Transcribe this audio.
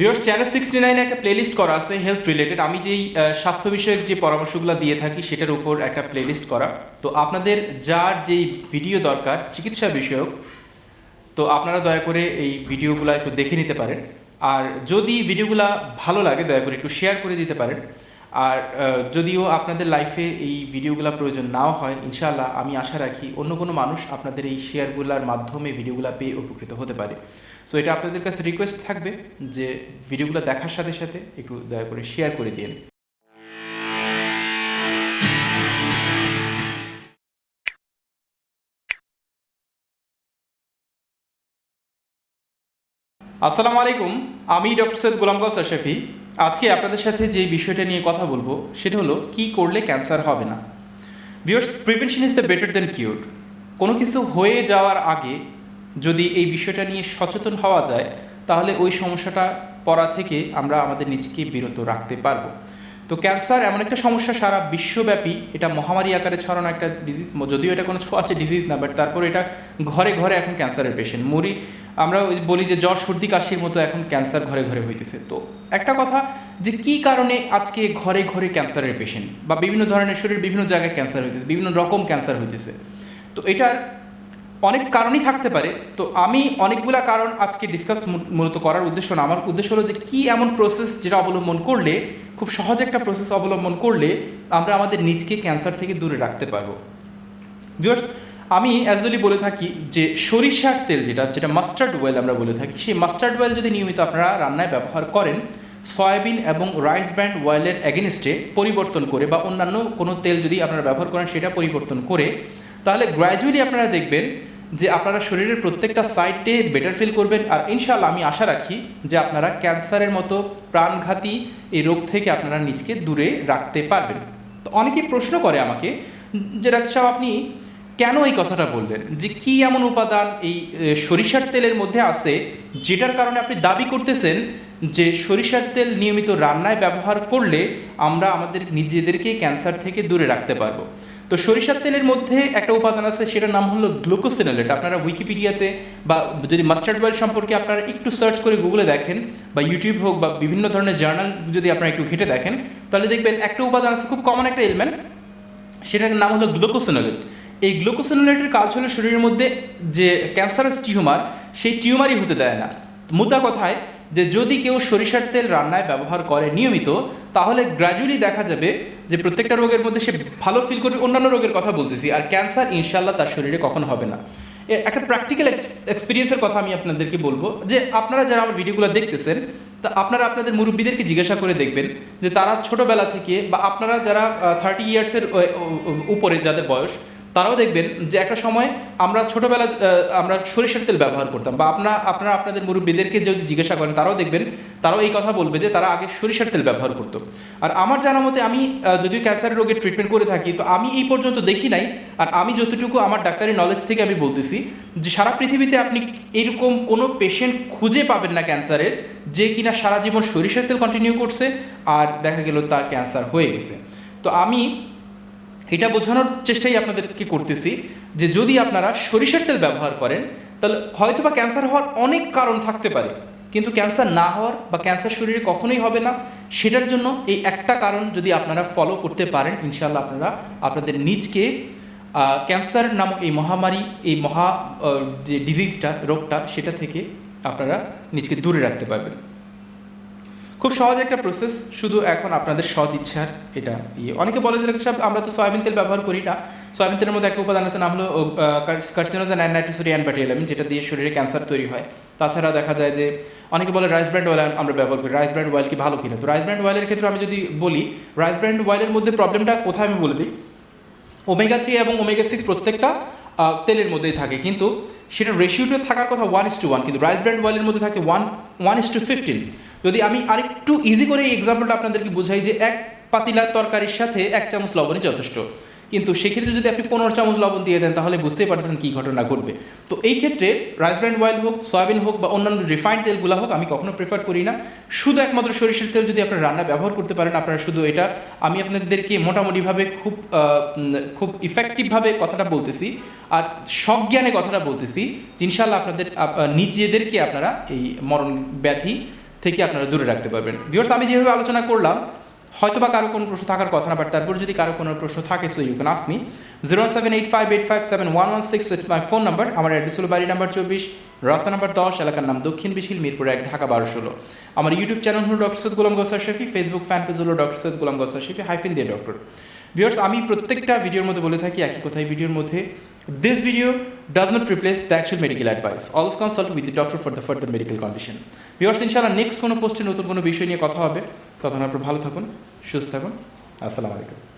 Viewers channel sixty নাইনে একটা playlist করা আছে হেলথ রিলেটেড আমি যেই স্বাস্থ্য বিষয়ক যে পরামর্শগুলো দিয়ে থাকি, সেটার উপর একটা প্লেলিস্ট করা। তো আপনাদের যার যেই ভিডিও দরকার, চিকিৎসা বিষয়ক, তো আপনারা দয়া করে এই ভিডিওগুলো একটু দেখে নিতে পারেন। আর যদি ভিডিওগুলো ভালো লাগে, দয়া করে একটু শেয়ার করে দিতে পারেন। আর যদিও আপনাদের লাইফে এই ভিডিওগুলো প্রয়োজন নাও হয়, ইনশাআল্লাহ আমি আশা রাখি অন্য কোনো মানুষ আপনাদের এই শেয়ারগুলোর মাধ্যমে ভিডিওগুলো পেয়ে উপকৃত হতে পারে। সো এটা আপনাদের কাছে রিকোয়েস্ট থাকবে যে ভিডিওগুলো দেখার সাথে সাথে একটু দয়া করে শেয়ার করে দিন আসসালামু আলাইকুম, আমি ডক্টর সৈয়দ গোলাম কাউসার শফি। আজকে আপনাদের সাথে যে বিষয়টা নিয়ে কথা বলব, সেটা হলো কি করলে ক্যান্সার হবে না? Viewers prevention is the better then cure কোনো কিছু হয়ে যাওয়ার আগে যদি এই বিষয়টা নিয়ে সচেতন হওয়া যায়, তাহলে ওই সমস্যাটা পড়া থেকে আমরা আমাদের নিজেকে বিরত রাখতে পারব। তো ক্যান্সার এমন একটা সমস্যা সারা বিশ্বব্যাপী, এটা মহামারী আকারে ছড়ানো একটা ডিজিজ যদিও এটা কোনো ছোঁয়াচে ডিজিজ না বাট তারপর এটা ঘরে ঘরে এখন ক্যান্সারের পেশেন্ট মরি আমরা বলি যে জ্বর, সর্দি, কাশির মতো এখন ক্যান্সার ঘরে ঘরে হইতেছে। তো একটা কথা যে কি কারণে আজকে ঘরে ঘরে ক্যান্সারের পেশেন্ট বা বিভিন্ন ধরনের শরীরের বিভিন্ন জায়গায় ক্যান্সার হইতেছে, বিভিন্ন রকম ক্যান্সার হইতেছে। তো এটার অনেক কারণই থাকতে পারে। তো আমি অনেকগুলা কারণ আজকে ডিসকাস মূলত করার উদ্দেশ্য না। আমার উদ্দেশ্য হলো যে কি এমন প্রসেস যেটা অবলম্বন করলে, খুব সহজ একটা প্রসেস অবলম্বন করলে আমরা আমাদের নিজকে ক্যান্সার থেকে দূরে রাখতে পারব। ভিউয়ার্স আমি অ্যাজলি বলে থাকি যে সরিষার তেল যেটা যেটা মাস্টার্ড অয়েল আমরা বলে থাকি, সেই মাস্টার্ড অয়েল যদি নিয়মিত আপনারা রান্নায় ব্যবহার করেন, সয়াবিন এবং রাইস ব্র্যান্ড অয়েলের অ্যাগেনিস্টে পরিবর্তন করে বা অন্যান্য কোনো তেল যদি আপনারা ব্যবহার করেন, সেটা পরিবর্তন করে, তাহলে গ্র্যাজুয়ালি আপনারা দেখবেন যে আপনারা শরীরের প্রত্যেকটা সাইডে বেটার ফিল করবেন। আর ইনশাল্লাহ আমি আশা রাখি যে আপনারা ক্যান্সারের মতো প্রাণঘাতী এই রোগ থেকে আপনারা নিজকে দূরে রাখতে পারবেন। তো অনেকেই প্রশ্ন করে আমাকে, যে ডাক্তার সাহেব, আপনি কেন এই কথাটা বললেন? যে কি এমন উপাদান এই সরিষার তেলের মধ্যে আছে যেটার কারণে আপনি দাবি করতেছেন যে সরিষার তেল নিয়মিত রান্নায় ব্যবহার করলে আমরা আমাদের নিজেদেরকে ক্যান্সার থেকে দূরে রাখতে পারব? তো সরিষার তেলের মধ্যে একটা উপাদান আছে, সেটার নাম হলো গ্লুকোসিনোলেট আপনারা উইকিপিডিয়াতে বা যদি মাস্টার্ড অয়েল সম্পর্কে আপনারা একটু সার্চ করে গুগলে দেখেন বা ইউটিউব হোক বা বিভিন্ন ধরনের জার্নাল যদি আপনারা একটু ঘেটে দেখেন, তাহলে দেখবেন একটা উপাদান আছে, খুব কমন একটা এলিমেন্ট সেটার নাম হলো গ্লুকোসিনোলেট এই গ্লুকোসিনোলেটের কাজ হলো শরীরের মধ্যে যে ক্যান্সারাস টিউমার সেই টিউমারই হতে দেয় না। মুদ্রা কথায় যে যদি কেউ সরিষার তেল রান্নায় ব্যবহার করে নিয়মিত, তাহলে গ্র্যাজুয়ালি দেখা যাবে যে প্রত্যেকটা রোগের মধ্যে সে ভালো ফিল করবে, অন্যান্য রোগের কথা বলতেছি। আর ক্যান্সার ইনশাল্লাহ তার শরীরে কখন হবে না। একটা প্র্যাকটিক্যাল এক্সপিরিয়েন্সের কথা আমি আপনাদেরকে বলব, যে আপনারা যারা আমার ভিডিওগুলো দেখতেছেন, তা আপনারা আপনাদের মুরব্বীদেরকে জিজ্ঞাসা করে দেখবেন যে তারা ছোটোবেলা থেকে বা আপনারা যারা থার্টি ইয়ার্সের উপরে যাদের বয়স তারাও দেখবেন যে একটা সময় আমরা ছোটবেলা আমরা সরিষার তেল ব্যবহার করতাম বা আপনার, আপনারা আপনাদের মুরব্বীদেরকে যদি জিজ্ঞাসা করেন, তারাও দেখবেন, তারাও এই কথা বলবে যে তারা আগে সরিষার তেল ব্যবহার করতো। আর আমার জানা মতে আমি যদিও ক্যান্সার রোগের ট্রিটমেন্ট করে থাকি, তো আমি এই পর্যন্ত দেখি নাই, আর আমি যতটুকু আমার ডাক্তারি নলেজ থেকে আমি বলতেছি যে সারা পৃথিবীতে আপনি এরকম কোনো পেশেন্ট খুঁজে পাবেন না ক্যান্সারের যে কিনা সারা জীবন সরিষার তেল কন্টিনিউ করছে, আর দেখা গেল তার ক্যান্সার হয়ে গেছে। তো আমি এটা বোঝানোর চেষ্টাই আপনাদেরকে করতেছি, যে যদি আপনারা সরিষার তেল ব্যবহার করেন, তাহলে হয়তো বা ক্যান্সার হওয়ার অনেক কারণ থাকতে পারে। কিন্তু ক্যান্সার না হওয়ার বা ক্যান্সার শরীরে কখনোই হবে না, সেটার জন্য এই একটা কারণ যদি আপনারা ফলো করতে পারেন ইনশাল্লাহ আপনারা আপনাদের নিজকে ক্যান্সার নামক এই মহামারী, এই মহা যে ডিজিজটা রোগটা, সেটা থেকে আপনারা নিজকে দূরে রাখতে পারবেন। খুব সহজ একটা প্রসেস শুধু এখন আপনাদের সৎ ইচ্ছার এটা ইয়ে। অনেকে বলে যে সব আমরা তো সয়াবিন তেল ব্যবহার করি না। সয়াবিন তেলের মধ্যে একটা উপাদান আছে, নাম হলো কার্সিনোজা নাইট্রোসোরি অ্যান্ড যেটা দিয়ে শরীরে ক্যান্সার তৈরি হয়। তাছাড়া দেখা যায় যে, অনেকে বলে, রাইস ব্র্যান্ড অয়েল আমরা ব্যবহার করি। রাইস ব্র্যান্ড অয়েল কি ভালো কিনা? তো রাইস ব্র্যান্ড অয়েলের ক্ষেত্রে আমি যদি বলি, রাইস ব্র্যান্ড অয়েলের মধ্যে প্রবলেমটা কোথায় আমি বলে দিই? ওমেগা থ্রি এবং ওমেগা সিক্স প্রত্যেকটা তেলের মধ্যেই থাকে। কিন্তু সেটা রেশিওটা থাকার কথা ওয়ান ইস টু ওয়ান কিন্তু রাইস ব্র্যান্ড অয়েলের মধ্যে থাকে one one is to fifteen যদি আমি আরেকটু ইজি করে এই এক্সাম্পলটা আপনাদেরকে বুঝাই যে এক পাতিলা তরকারির সাথে এক চামচ লবণই যথেষ্ট। কিন্তু সেক্ষেত্রে যদি আপনি পনেরো চামচ লবণ দিয়ে দেন, তাহলে বুঝতেই পারছেন কী ঘটনা ঘটবে। তো এই ক্ষেত্রে রাইস ব্র্যান্ড অয়েল হোক সয়াবিন হোক বা অন্যান্য রিফাইন্ড তেলগুলো হোক, আমি কখনো প্রেফার করি না। শুধু একমাত্র সরিষার তেল যদি আপনারা রান্না ব্যবহার করতে পারেন, আপনারা শুধু এটা, আমি আপনাদেরকে মোটামুটিভাবে খুব খুব ইফেক্টিভভাবে কথাটা বলতেছি আর সজ্ঞানে কথাটা বলতেছি। ইনশাল্লাহ আপনাদের নিজেদেরকে আপনারা এই মরণ ব্যাধি থেকে আপনারা দূরে রাখতে পারবেন। ভিউয়ার্স আমি যেভাবে আলোচনা করলাম হয়তো বা কারও কোনো প্রশ্ন থাকার কথা না বাট তারপর যদি কারও কোনো প্রশ্ন থাকে so you can ask me zero seven eight five eight five seven one one six it's my phone number আমার অ্যাড্রেস হলো বাড়ি নাম্বার চব্বিশ, রাস্তা নাম্বার দশ, এলাকার নাম দক্ষিণ বিশিল মিরপুর এক, ঢাকা বারো ষোলো। আমার ইউটিউব চ্যানেল হলো doctor Syed Golam Gausar Shafi Facebook fan page হলো ডক্টর সৈয়দ গোলাম গৌসার শফি হাইফিন দিয়ে ডক্টর ভিউয়ার্স আমি প্রত্যেকটা ভিডিওর মধ্যে বলে থাকি, একই কথাই ভিডিওর মধ্যে this video does not replace the actual medical advice also consult with the doctor for the further medical condition viewers ইনশাআল্লাহ নেক্সট কোনো পোস্টে নতুন কোনো বিষয় নিয়ে কথা হবে। তখন আপনার ভালো থাকুন, সুস্থ থাকুন। আসসালামু আলাইকুম।